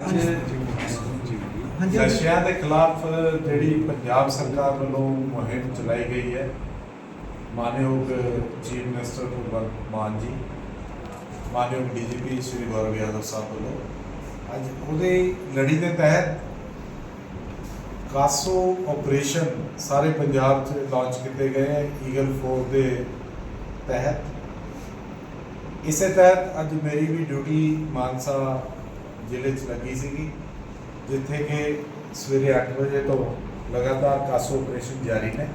ਹਾਂਜੀ ਨਸ਼ਿਆਂ ਦੇ ਖਿਲਾਫ ਜਿਹੜੀ ਪੰਜਾਬ ਸਰਕਾਰ ਵੱਲੋਂ ਮੁਹਿੰਮ ਚਲਾਈ ਗਈ ਹੈ, ਮਾਨਯੋਗ ਚੀਫ ਮਿਨਿਸਟਰ ਭਗਵੰਤ ਮਾਨ ਜੀ, ਮਾਨਯੋਗ ਡੀਜੀਪੀ ਸ਼੍ਰੀ ਗੌਰਵ ਯਾਦਵ ਸਾਹਿਬ ਵੱਲੋਂ। ਅੱਜ ਉਹਦੇ ਲੜੀ ਦੇ ਤਹਿਤ ਕਾਸੋ ਆਪਰੇਸ਼ਨ ਸਾਰੇ ਪੰਜਾਬ 'ਚ ਲਾਂਚ ਕੀਤੇ ਗਏ ਹੈ ਈਗਲ ਫੋਰ ਦੇ ਤਹਿਤ। ਇਸੇ ਤਹਿਤ ਅੱਜ ਮੇਰੀ ਵੀ ਡਿਊਟੀ ਮਾਨਸਾ ਜ਼ਿਲ੍ਹੇ 'ਚ ਲੱਗੀ ਸੀਗੀ, ਜਿੱਥੇ ਕਿ ਸਵੇਰੇ 8 ਵਜੇ ਤੋਂ ਲਗਾਤਾਰ ਕਾਸੋ ਆਪਰੇਸ਼ਨ ਜਾਰੀ ਨੇ।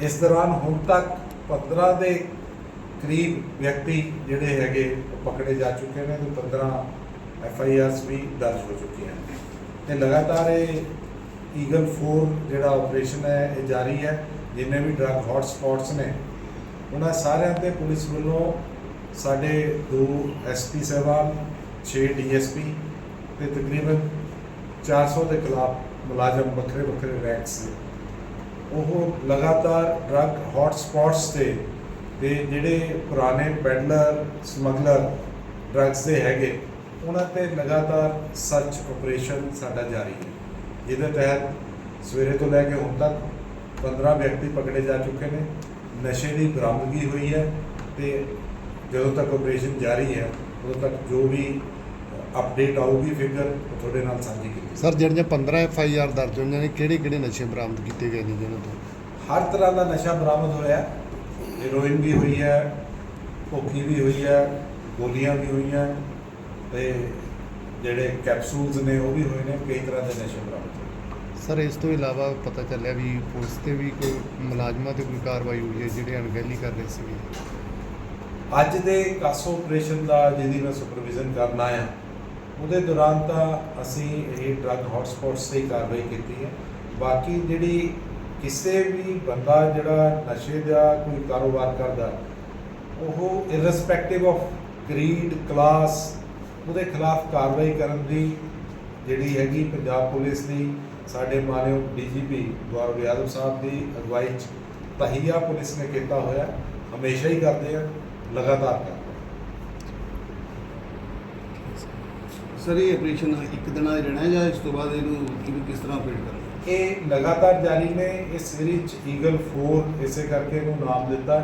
ਇਸ ਦੌਰਾਨ ਹੁਣ ਤੱਕ 15 ਦੇ ਕਰੀਬ ਵਿਅਕਤੀ ਜਿਹੜੇ ਹੈਗੇ, ਉਹ ਪਕੜੇ ਜਾ ਚੁੱਕੇ ਨੇ ਤੇ 15 ਐਫ ਆਈ ਆਰਸ ਵੀ ਦਰਜ ਹੋ ਚੁੱਕੀਆਂ ਨੇ। ਤੇ ਲਗਾਤਾਰ ਇਹ ਈਗਲ 4 ਜਿਹੜਾ ਆਪਰੇਸ਼ਨ ਹੈ, ਇਹ ਜਾਰੀ ਹੈ। ਜਿੰਨੇ ਵੀ ਡਰੱਗ ਹੌਟ ਸਪੌਟਸ ਨੇ, ਉਹਨਾਂ ਸਾਰਿਆਂ ਤੇ ਪੁਲਿਸ ਵੱਲੋਂ ਸਾਡੇ ਦੋ ਐਸਪੀ ਸਾਹਿਬਾਨ 6 ਡੀਐਸਪੀ ਤੇ ਤਕਰੀਬਨ 400 ਦੇ ਖਿਲਾਫ ਮੁਲਾਜ਼ਮ ਵੱਖਰੇ ਵੱਖਰੇ ਰੈਂਕਸ ਨੇ ਉਹ ਲਗਾਤਾਰ ਡਰੱਗ ਹੌਟ ਸਪੌਟਸ ਤੇ ਤੇ ਜਿਹੜੇ ਪੁਰਾਣੇ ਪੈਡਲਰ, ਸਮਗਲਰ ਡਰੱਗਸ ਦੇ ਹੈਗੇ, ਉਹਨਾਂ ਤੇ ਲਗਾਤਾਰ ਸਰਚ ਆਪਰੇਸ਼ਨ ਸਾਡਾ ਜਾਰੀ ਹੈ। ਜਿਹਦੇ ਤਹਿਤ ਸਵੇਰੇ ਤੋਂ ਲੈ ਕੇ ਹੁਣ ਤੱਕ 15 ਵਿਅਕਤੀ ਪਕੜੇ ਜਾ ਚੁੱਕੇ ਨੇ। ਨਸ਼ੇ ਦੀ ਬਰਾਮਦਗੀ ਹੋਈ ਹੈ ਤੇ ਜਦੋਂ ਤੱਕ ਆਪਰੇਸ਼ਨ ਜਾਰੀ ਹੈ ਉਦੋਂ ਤੱਕ ਜੋ ਵੀ ਅਪਡੇਟ ਆਊਗੀ ਫਿਗਰ ਤੁਹਾਡੇ ਨਾਲ ਸਾਂਝੀ ਕੀਤੀ ਸਰ ਜਿਹੜੀਆਂ 15 ਐਫ ਆਈ ਆਰ ਦਰਜ ਹੋਈਆਂ ਨੇ ਕਿਹੜੇ ਕਿਹੜੇ ਨਸ਼ੇ ਬਰਾਮਦ ਕੀਤੇ ਗਏ ਨੇ ਜਿਹਨਾਂ ਤੋਂ? ਹਰ ਤਰ੍ਹਾਂ ਦਾ ਨਸ਼ਾ ਬਰਾਮਦ ਹੋਇਆ ਹੈਰੋਇਨ ਵੀ ਹੋਈ ਹੈ ਭੋਕੀ ਵੀ ਹੋਈ ਹੈ ਗੋਲੀਆਂ ਵੀ ਹੋਈਆਂ ਤੇ ਜਿਹੜੇ ਕੈਪਸੂਲਸ ਨੇ ਉਹ ਵੀ ਹੋਏ ਨੇ ਕਈ ਤਰ੍ਹਾਂ ਦੇ ਨਸ਼ੇ ਬਰਾਮਦ ਹੋਏ ਸਰ ਇਸ ਤੋਂ ਇਲਾਵਾ ਪਤਾ ਚੱਲਿਆ ਵੀ ਪੁਲਿਸ ਤੇ ਵੀ ਕੋਈ ਮੁਲਾਜ਼ਮਾਂ ਤੇ ਕੋਈ ਕਾਰਵਾਈ ਹੋਈ ਹੈ ਜਿਹੜੇ ਅਣਗਹਿਲੀ ਕਰ ਰਹੇ ਸੀਗੇ? ਅੱਜ ਦੇ ਕਾਸੋ ਆਪਰੇਸ਼ਨ ਦਾ ਜਿਹਦੀ ਮੈਂ ਸੁਪਰਵਿਜ਼ਨ ਕਰਨ ਆਇਆ ਉਹਦੇ ਦੌਰਾਨ ਤਾਂ ਅਸੀਂ ਇਹ ਡਰੱਗ ਹੌਟਸਪੌਟਸ ਤੇ ਕਾਰਵਾਈ ਕੀਤੀ ਹੈ। ਬਾਕੀ ਜਿਹੜੀ ਕਿਸੇ ਵੀ ਬੰਦਾ ਜਿਹੜਾ ਨਸ਼ੇ ਦਾ ਕੋਈ ਕਾਰੋਬਾਰ ਕਰਦਾ, ਉਹ ਇਰਰਿਸਪੈਕਟਿਵ ਆਫ ਕ੍ਰੀਡ ਕਲਾਸ ਉਹਦੇ ਖਿਲਾਫ ਕਾਰਵਾਈ ਕਰਨ ਦੀ ਜਿਹੜੀ ਹੈਗੀ ਪੰਜਾਬ ਪੁਲਿਸ ਦੀ, ਸਾਡੇ ਮਾਨਯੋਗ ਡੀਜੀਪੀ ਗੌਰਵ ਯਾਦਵ ਸਾਹਿਬ ਦੀ ਅਗਵਾਈ 'ਚ ਤਹੀਆ ਪੁਲਿਸ ਨੇ ਕੀਤਾ ਹੋਇਆ, ਹਮੇਸ਼ਾ ਹੀ ਕਰਦੇ ਆ। ਲਗਾਤਾਰ ਕਰਦੇ ਸਰ ਇਹ ਆਪਰੇਸ਼ਨ ਇੱਕ ਦਿਨ ਦਾ ਰਹਿਣਾ ਜਾਂ ਇਸ ਤੋਂ ਬਾਅਦ ਇਹਨੂੰ ਕਿਵੇਂ ਕਿਸ ਤਰ੍ਹਾਂ ਆਪਰੇਟ ਕਰਨਾ। ਇਹ ਲਗਾਤਾਰ ਜਾਰੀ ਨੇ ਇਸ ਸੀਰੀਜ਼ ਈਗਲ 4 ਇਸੇ ਕਰਕੇ ਇਹਨੂੰ ਨਾਮ ਦਿੱਤਾ।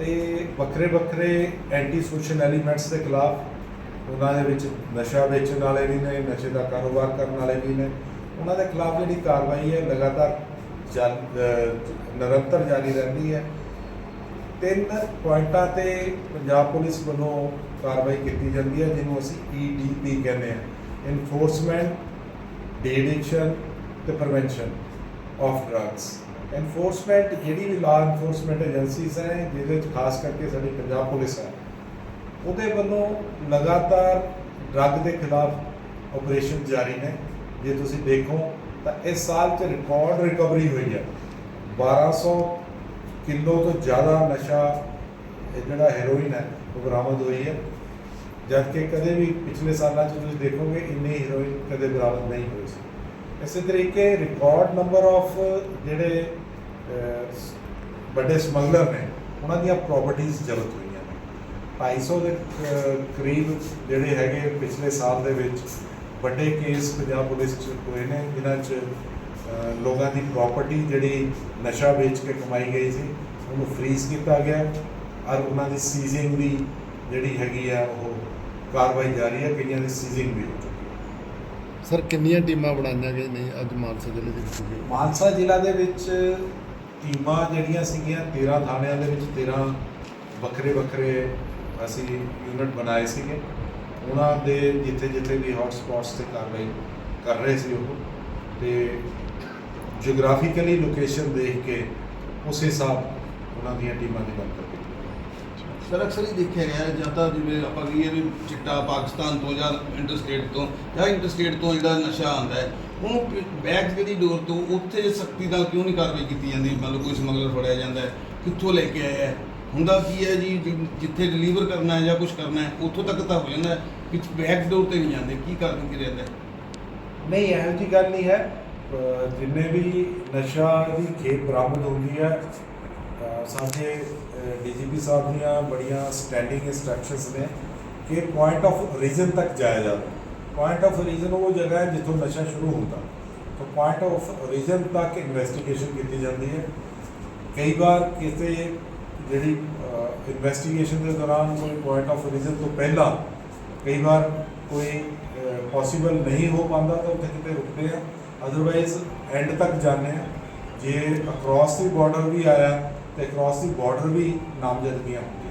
ਇਹ ਵੱਖਰੇ ਵੱਖਰੇ ਐਂਟੀ ਸੋਸ਼ਲ ਐਲੀਮੈਂਟਸ ਦੇ ਖਿਲਾਫ ਉਹਨਾਂ ਦੇ ਵਿੱਚ ਨਸ਼ਾ ਵੇਚਣ ਵਾਲੇ ਵੀ ਨੇ ਨਸ਼ੇ ਦਾ ਕਾਰੋਬਾਰ ਕਰਨ ਵਾਲੇ ਵੀ ਨੇ ਉਹਨਾਂ ਦੇ ਖਿਲਾਫ ਜਿਹੜੀ ਕਾਰਵਾਈ ਹੈ ਲਗਾਤਾਰ ਨਿਰੰਤਰ ਜਾਰੀ ਰਹਿੰਦੀ ਹੈ ਤਿੰਨ ਪੁਆਇੰਟਾਂ ਤੇ ਪੰਜਾਬ ਪੁਲਿਸ ਵੱਲੋਂ ਕਾਰਵਾਈ ਕੀਤੀ ਜਾਂਦੀ ਹੈ, ਜਿਹਨੂੰ ਅਸੀਂ EDP ਕਹਿੰਦੇ ਹਾਂ। ਇਨਫੋਰਸਮੈਂਟ ਡਿਡਿਕਸ਼ਨ ਤੇ ਪ੍ਰਵੈਂਸ਼ਨ ਆਫ ਡਰੱਗਸ ਇਨਫੋਰਸਮੈਂਟ ਜਿਹੜੀ ਵੀ ਲਾਅ ਇਨਫੋਰਸਮੈਂਟ ਏਜੰਸੀਜ਼ ਹੈ, ਜਿਹਦੇ ਵਿੱਚ ਖਾਸ ਕਰਕੇ ਸਾਡੀ ਪੰਜਾਬ ਪੁਲਿਸ ਹੈ, ਉਹਦੇ ਵੱਲੋਂ ਲਗਾਤਾਰ ਡਰੱਗ ਦੇ ਖਿਲਾਫ ਆਪਰੇਸ਼ਨ ਜਾਰੀ ਨੇ। ਜੇ ਤੁਸੀਂ ਦੇਖੋ, ਤਾਂ ਇਸ ਸਾਲ 'ਚ ਰਿਕਾਰਡ ਰਿਕਵਰੀ ਹੋਈ ਹੈ। 1200 ਕਿਲੋ ਤੋਂ ਜ਼ਿਆਦਾ ਨਸ਼ਾ ਇਹ ਜਿਹੜਾ ਹੈਰੋਇਨ ਹੈ, ਉਹ ਬਰਾਮਦ ਹੋਈ ਹੈ। ਜਦਕਿ ਕਦੇ ਵੀ ਪਿਛਲੇ ਸਾਲਾਂ 'ਚ ਤੁਸੀਂ ਦੇਖੋਗੇ, ਇੰਨੀ ਹੈਰੋਇਨ ਕਦੇ ਬਰਾਮਦ ਨਹੀਂ ਹੋਈ ਸੀ। ਇਸੇ ਤਰੀਕੇ ਰਿਕਾਰਡ ਨੰਬਰ ਆਫ ਜਿਹੜੇ ਵੱਡੇ ਸਮਗਲਰ ਨੇ, ਉਹਨਾਂ ਦੀਆਂ ਪ੍ਰਾਪਰਟੀਆਂ ਜ਼ਬਤ ਹੋਈਆਂ ਨੇ। 250 ਦੇ ਕਰੀਬ ਜਿਹੜੇ ਹੈਗੇ ਪਿਛਲੇ ਸਾਲ ਦੇ ਵਿੱਚ ਵੱਡੇ ਕੇਸ ਪੰਜਾਬ ਪੁਲਿਸ 'ਚ ਹੋਏ ਨੇ, ਜਿਨ੍ਹਾਂ 'ਚ ਲੋਕਾਂ ਦੀ ਪ੍ਰਾਪਰਟੀ ਜਿਹੜੀ ਨਸ਼ਾ ਵੇਚ ਕੇ ਕਮਾਈ ਗਈ ਸੀ ਉਹਨੂੰ ਫ੍ਰੀਜ਼ ਕੀਤਾ ਗਿਆ ਔਰ ਉਹਨਾਂ ਦੀ ਸੀਜ਼ਿੰਗ ਦੀ ਜਿਹੜੀ ਹੈਗੀ ਆ ਉਹ ਕਾਰਵਾਈ ਜਾਰੀ ਹੈ ਕਈਆਂ ਦੀ ਸੀਜ਼ਿੰਗ ਵੀ ਹੋ ਸਰ ਕਿੰਨੀਆਂ ਟੀਮਾਂ ਬਣਾਈਆਂ ਗਈਆਂ ਨੇ ਅੱਜ ਮਾਨਸਾ ਜ਼ਿਲ੍ਹੇ ਦੇ ਵਿੱਚ? ਮਾਨਸਾ ਜ਼ਿਲ੍ਹਾ ਦੇ ਵਿੱਚ ਟੀਮਾਂ ਜਿਹੜੀਆਂ ਸੀਗੀਆਂ 13 ਥਾਣਿਆਂ ਦੇ ਵਿੱਚ 13 ਵੱਖਰੇ ਵੱਖਰੇ ਅਸੀਂ ਯੂਨਿਟ ਬਣਾਏ ਸੀਗੇ। ਉਹਨਾਂ ਦੇ ਜਿੱਥੇ ਜਿੱਥੇ ਵੀ ਹੌਟ ਸਪੌਟਸ ਤੇ ਕਾਰਵਾਈ ਕਰ ਰਹੇ ਸੀ ਉਹ। ਤੇ ਜੀਓਗ੍ਰਾਫੀਕਲੀ ਲੋਕੇਸ਼ਨ ਦੇਖ ਕੇ ਉਸ ਹਿਸਾਬ ਉਹਨਾਂ ਦੀਆਂ ਟੀਮਾਂ ਦੀ ਬਣਤਰ ਕੀਤੀ ਸਰ ਅਕਸਰ ਹੀ ਦੇਖਿਆ ਗਿਆ ਹੈ, ਜਾਂ ਤਾਂ ਜਿਵੇਂ ਆਪਾਂ ਕਹੀਏ ਵੀ ਚਿੱਟਾ ਪਾਕਿਸਤਾਨ ਤੋਂ ਜਾਂ ਇੰਟਰਸਟੇਟ ਤੋਂ ਜਾਂ ਇੰਟਰਸਟੇਟ ਤੋਂ ਜਿਹੜਾ ਨਸ਼ਾ ਆਉਂਦਾ ਹੈ ਉਹਨੂੰ ਬੈਕ ਜਿਹੜੀ ਡੋਰ ਤੋਂ ਉੱਥੇ ਸਖਤੀ ਨਾਲ ਕਿਉਂ ਨਹੀਂ ਕਾਰਵਾਈ ਕੀਤੀ ਜਾਂਦੀ? ਮੰਨ ਲਓ ਕੋਈ ਸਮਗਲਰ ਫੜਿਆ ਜਾਂਦਾ ਹੈ ਕਿੱਥੋਂ ਲੈ ਕੇ ਆਇਆ ਹੈ? ਹੁੰਦਾ ਕੀ ਹੈ ਜੀ ਜਿੱਥੇ ਡਿਲੀਵਰ ਕਰਨਾ ਹੈ ਜਾਂ ਕੁਝ ਕਰਨਾ ਹੈ ਉੱਥੋਂ ਤੱਕ ਤਾਂ ਹੋ ਜਾਂਦਾ ਹੈ ਕਿ ਬੈਕ ਡੋਰ ਤੇ ਨਹੀਂ ਜਾਂਦੇ ਕੀ ਕਾਰਨ ਕੀ ਰਹਿੰਦਾ ਹੈ? ਨਹੀਂ ਇਹੋ ਜੀ ਗੱਲ ਨਹੀਂ ਹੈ ਅਹ ਜਿੰਨੇ ਵੀ ਨਸ਼ਾ ਦੀ ਖੇਪ ਬਰਾਮਦ ਹੁੰਦੀ ਹੈ ਅਹ ਸਾਡੇ ਡੀਜੀਪੀ ਸਾਹਿਬ ਦੀਆਂ ਬੜੀਆਂ ਸਟੈਂਡਿੰਗ ਇਨਸਟਰਕਸ਼ਨਸ ਨੇ ਕਿ ਪੁਆਇੰਟ ਆਫ ਰੀਜਨ ਤੱਕ ਜਾਇਆ ਜਾਵੇ ਪੁਆਇੰਟ ਆਫ ਰੀਜ਼ਨ ਉਹ ਜਗ੍ਹਾ ਹੈ ਜਿੱਥੋਂ ਨਸ਼ਾ ਸ਼ੁਰੂ ਹੁੰਦਾ ਤਾਂ ਪੁਆਇੰਟ ਆਫ ਰੀਜ਼ਨ ਤੱਕ ਇਨਵੈਸਟੀਗੇਸ਼ਨ ਕੀਤੀ ਜਾਂਦੀ ਹੈ ਕਈ ਵਾਰ ਕਿਸੇ ਜਿਹੜੀ ਇਨਵੈਸਟੀਗੇਸ਼ਨ ਦੇ ਦੌਰਾਨ ਕੋਈ ਪੁਆਇੰਟ ਆਫ ਰੀਜ਼ਨ ਤੋਂ ਪਹਿਲਾਂ ਕਈ ਵਾਰ ਕੋਈ ਪੋਸੀਬਲ ਨਹੀਂ ਹੋ ਪਾਉਂਦਾ ਤਾਂ ਉੱਥੇ ਕਿਤੇ ਰੁਕਦੇ ਆ। ਅਦਰਵਾਈਜ਼ ਐਂਡ ਤੱਕ ਜਾਂਦੇ ਆ। ਜੇ ਅਕ੍ਰੋਸ ਦੀ ਬਾਰਡਰ ਵੀ ਆਇਆ ਤੇ ਅਕ੍ਰੋਸ ਦੀ ਬਾਰਡਰ ਵੀ ਨਾਮਜ਼ਦਗੀਆਂ ਹੁੰਦੀਆਂ।